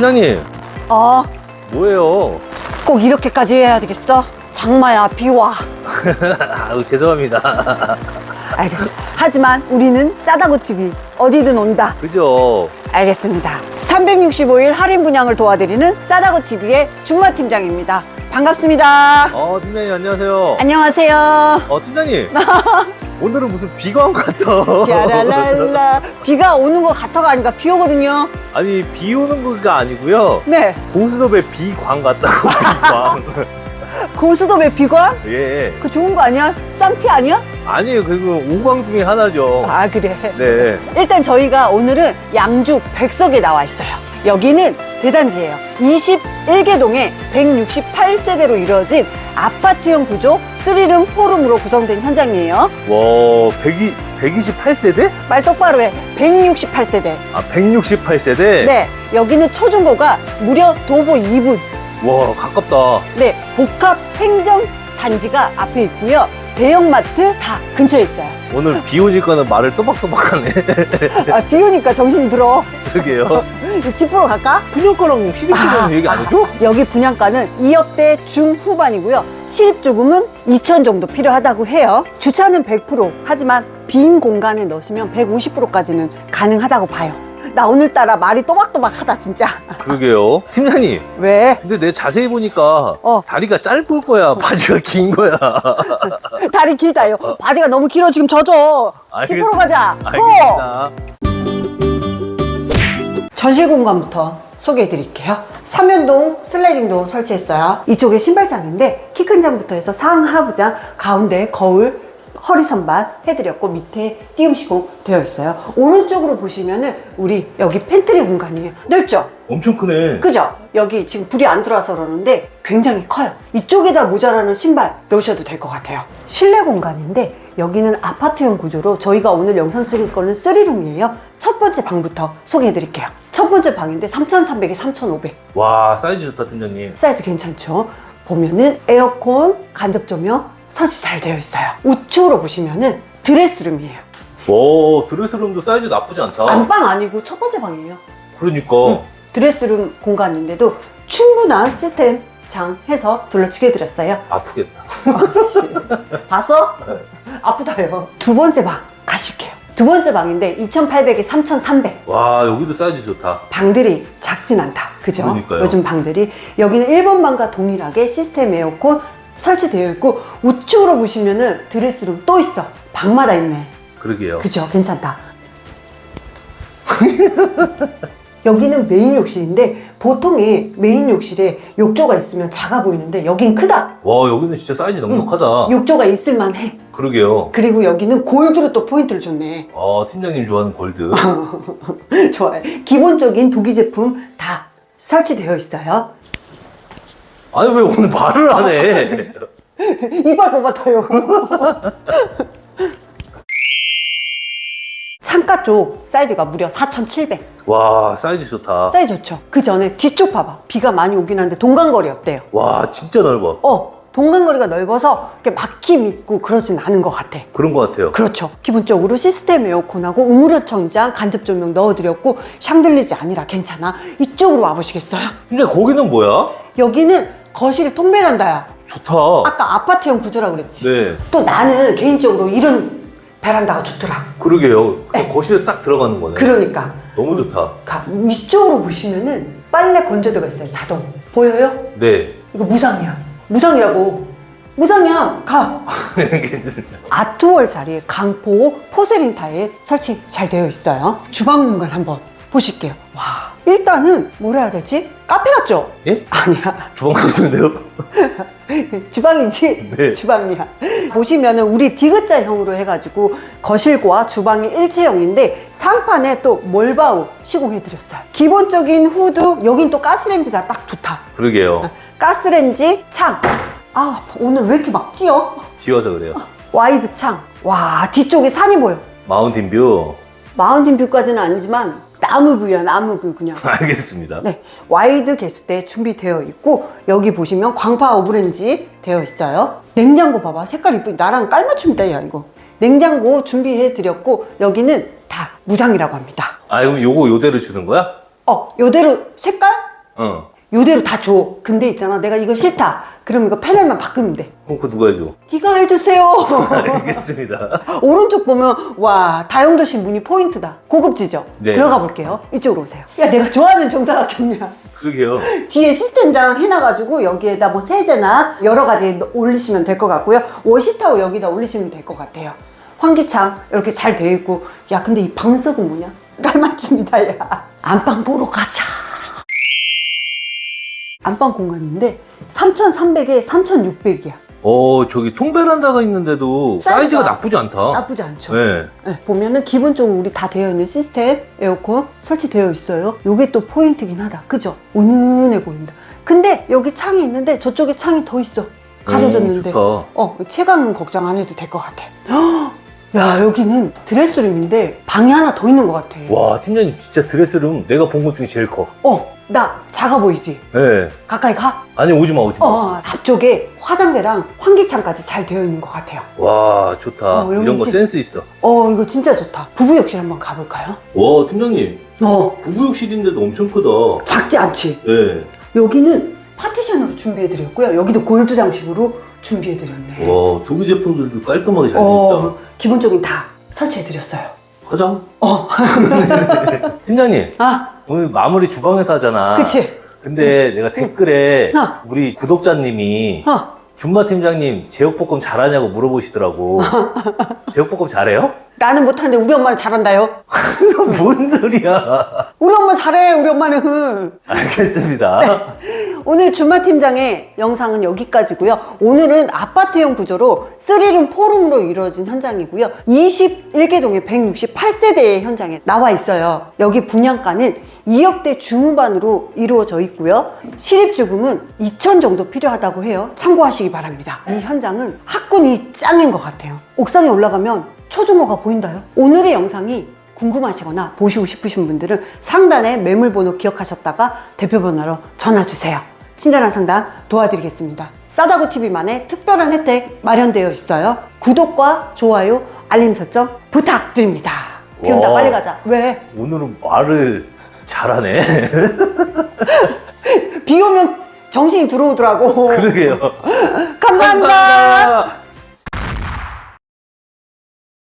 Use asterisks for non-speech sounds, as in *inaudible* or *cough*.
팀장님, 어, 뭐예요? 꼭 이렇게까지 해야 되겠어? 장마야, 비와. *laughs* 아우, 죄송합니다. *laughs* 알겠어. 하지만 우리는 싸다고 TV 어디든 온다. 그죠? 알겠습니다. 365일 할인 분양을 도와드리는 싸다고 TV의 준마 팀장입니다. 반갑습니다. 어, 팀장님, 안녕하세요. 안녕하세요. 어, 팀장님. *laughs* 오늘은 무슨 비광 같아. 샤랄랄라. 비가 오는 것 같아가 아니라 비 오거든요. 아니, 비 오는 거가 아니고요. 네. 고수톱에 비광 같다고, 비광. 고수도배 비광? 예. 그 좋은 거 아니야? 쌍피 아니야? 아니에요. 그거 오광 중에 하나죠. 아, 그래. 네. 일단 저희가 오늘은 양주 백석에 나와 있어요. 여기는 대단지예요. 21개 동에 168세대로 이루어진 아파트형 구조 3룸 4룸으로 구성된 현장이에요. 와, 100, 128세대? 말 똑바로 해. 168세대. 아, 168세대? 네. 여기는 초중고가 무려 도보 2분. 와, 가깝다. 네. 복합 행정 단지가 앞에 있고요. 대형마트 다 근처에 있어요. 오늘 비 오니까는 말을 또박또박하네. *laughs* 아, 비 오니까 정신이 들어. 그러게요. *laughs* 집 보러 갈까? 분양가랑 시립주는 얘기 안 해줘? 여기 분양가는 2억대 중후반이고요. 실입주금은 2천 정도 필요하다고 해요. 주차는 100% 하지만 빈 공간에 넣으시면 150%까지는 가능하다고 봐요. 나 오늘따라 말이 또박또박하다 진짜. 그러게요. *laughs* 팀장님, 왜? 근데 내 자세히 보니까 어. 다리가 짧을 거야, 바지가 긴 거야. *laughs* 다리 길다요. 바지가 너무 길어 지금 젖어. 집 보러 가자. 고! 알겠습니다. 전실 공간부터 소개해 드릴게요. 삼연동 슬라이딩도 설치했어요. 이쪽에 신발장인데 키 큰 장부터 해서 상하부장, 가운데 거울, 허리 선반 해드렸고 밑에 띄움 시공 되어 있어요. 오른쪽으로 보시면은 우리 여기 팬트리 공간이에요. 넓죠? 엄청 크네. 그죠? 여기 지금 불이 안 들어와서 그러는데 굉장히 커요. 이쪽에다 모자라는 신발 넣으셔도 될 것 같아요. 실내 공간인데 여기는 아파트형 구조로 저희가 오늘 영상 찍을 거는 3룸이에요. 첫 번째 방부터 소개해 드릴게요. 첫 번째 방인데 3,300에 3,500. 와, 사이즈 좋다, 팀장님. 사이즈 괜찮죠? 보면은 에어컨, 간접 조명 설치 잘 되어 있어요. 우측으로 보시면은 드레스룸이에요. 오, 드레스룸도 사이즈 나쁘지 않다. 안방 아니고 첫 번째 방이에요. 그러니까. 응. 드레스룸 공간인데도 충분한 시스템 장 해서 둘러치게 해드렸어요. 아프겠다. 봤어? 아프다요. 두 번째 방 가실게요. 두 번째 방인데 2,800에 3,300. 와, 여기도 사이즈 좋다. 방들이 작진 않다. 그죠? 그러니까요. 요즘 방들이. 여기는 1번 방과 동일하게 시스템 에어컨 설치되어 있고 우측으로 보시면은 드레스룸 또 있어. 방마다 있네. 그러게요. 그죠? 괜찮다. *laughs* 여기는 메인 욕실인데 보통의 메인 욕실에 욕조가 있으면 작아 보이는데 여긴 크다. 와, 여기는 진짜 사이즈 넉넉하다. 욕조가 있을 만해. 그러게요. 그리고 여기는 골드로 또 포인트를 줬네. 아, 팀장님 좋아하는 골드. *laughs* 좋아요. 기본적인 도기 제품 다 설치되어 있어요. 아니, 왜 오늘 말을 안 해? 이빨 뽑았어요. 창가 쪽 사이즈가 무려 4,700. 와, 사이즈 좋다. 사이즈 좋죠? 그 전에 뒤쪽 봐봐. 비가 많이 오긴 하는데 동간거리 어때요? 와, 진짜 넓어. 어, 동간거리가 넓어서 이렇게 막힘 있고 그러진 않은 것 같아. 그런 것 같아요. 그렇죠. 기본적으로 시스템 에어컨하고 우무르 청장, 간접 조명 넣어드렸고 샹들리지 아니라 괜찮아. 이쪽으로 와보시겠어요? 근데 거기는 뭐야? 여기는 거실이 통베란다야. 좋다. 아까 아파트형 구조라 그랬지. 네, 또 나는 개인적으로 이런 베란다가 좋더라. 그러게요. 그 거실에 싹 들어가는 거네. 그러니까 너무 좋다. 가, 위쪽으로 보시면은 빨래 건조대가 있어요. 자동. 보여요? 네. 이거 무상이야. 무상이라고. 무상이야. 가. *laughs* 아트월 자리에 강포 포세린 타일 설치 잘 되어 있어요. 주방 공간 한번 보실게요. 와, 일단은 뭐라 해야 되지? 카페 같죠? 예? 아니야. 주방 같은데요? *laughs* 주방이지? 네. 주방이야. 보시면은 우리 디귿자형으로 해가지고 거실과 주방이 일체형인데 상판에 또 몰바우 시공해드렸어요. 기본적인 후드, 여긴 또 가스레인지가 딱 좋다. 그러게요. 가스레인지, 창. 아, 오늘 왜 이렇게 막 찌어? 비 와서 그래요. 와이드 창. 와, 뒤쪽에 산이 보여. 마운틴 뷰. 마운틴 뷰까지는 아니지만 나무 뷰야, 나무 뷰 그냥. *laughs* 알겠습니다. 네, 와이드 개수대 준비되어 있고 여기 보시면 광파 오브렌지 되어 있어요. 냉장고 봐봐, 색깔 이쁘. 나랑 깔맞춤이다, 야 이거. 냉장고 준비해 드렸고 여기는 다 무상이라고 합니다. 아, 그럼 요거 요대로 주는 거야? 어, 요대로 색깔 어. 요대로 다 줘. 근데 있잖아. 내가 이거 싫다. 그럼 이거 패널만 바꾸면 돼. 그럼 그거 누가 해줘? 네가 해주세요. *laughs* 알겠습니다. 오른쪽 보면 와 다용도실 문이 포인트다. 고급지죠? 네. 들어가 볼게요. 이쪽으로 오세요. 야 내가 좋아하는 정사각형이야. 그러게요. 뒤에 시스템장 해놔가지고 여기에다 뭐 세제나 여러 가지 넣- 올리시면 될 것 같고요. 워시타워 여기다 올리시면 될 것 같아요. 환기창 이렇게 잘 되어 있고 야 근데 이 방석은 뭐냐? 깔맞춤이다 야. 안방 보러 가자. 안방 공간인데 3,300에 3,600이야. 어, 저기 통베란다가 있는데도 사이즈가 사이즈가 나쁘지 않다. 나쁘지 않죠? 네. 네, 보면은 기본적으로 우리 다 되어 있는 시스템 에어컨 설치되어 있어요. 요게 또 포인트긴 하다. 그죠? 은은해 보인다. 근데 여기 창이 있는데 저쪽에 창이 더 있어. 가려졌는데. 오, 좋다. 어, 채광은 걱정 안 해도 될 것 같아. 헉! 야, 여기는 드레스룸인데 방이 하나 더 있는 것 같아. 와, 팀장님 진짜 드레스룸 내가 본 것 중에 제일 커. 어, 나 작아 보이지? 네. 가까이 가? 아니, 오지 마, 오지 마. 어, 앞쪽에 화장대랑 환기창까지 잘 되어 있는 것 같아요. 와, 좋다. 어, 여기 이런 거 진- 센스 있어. 어, 이거 진짜 좋다. 부부욕실 한번 가볼까요? 와, 팀장님. 어, 부부욕실인데도 엄청 크다. 작지 않지? 네. 여기는 파티션으로 준비해드렸고요. 여기도 골드 장식으로 준비해드렸네. 와, 도구 제품들도 깔끔하게 잘돼 있다. 어, 기본적인 다 설치해드렸어요. 화장? 어, *laughs* 팀장님, 아, 오늘 마무리 주방에서 하잖아. 그치? 근데 내가 댓글에 어. 우리 구독자님이 어, 준마 팀장님 제육볶음 잘하냐고 물어보시더라고. *laughs* 제육볶음 잘해요? 나는 못하는데 우리 엄마는 잘한다요. *laughs* 뭔 소리야? 우리 엄마 잘해, 우리 엄마는. 알겠습니다. 오늘 준마 팀장의 영상은 여기까지고요. 오늘은 아파트형 구조로 3룸, 4룸으로 이루어진 현장이고요. 21개동의 168세대의 현장에 나와 있어요. 여기 분양가는 2억대 중후반으로 이루어져 있고요. 실입주금은 2천 정도 필요하다고 해요. 참고하시기 바랍니다. 이 현장은 학군이 짱인 것 같아요. 옥상에 올라가면 초중고가 보인다요. 오늘의 영상이 궁금하시거나 보시고 싶으신 분들은 상단에 매물번호 기억하셨다가 대표번호로 전화주세요. 친절한 상담 도와드리겠습니다. 싸다고 TV만의 특별한 혜택 마련되어 있어요. 구독과 좋아요, 알림 설정 부탁드립니다. 비 온다, 와. 빨리 가자. 왜? 오늘은 말을 잘하네. *laughs* 비 오면 정신이 들어오더라고. 그러게요. *laughs* 감사합니다. 감사합니다.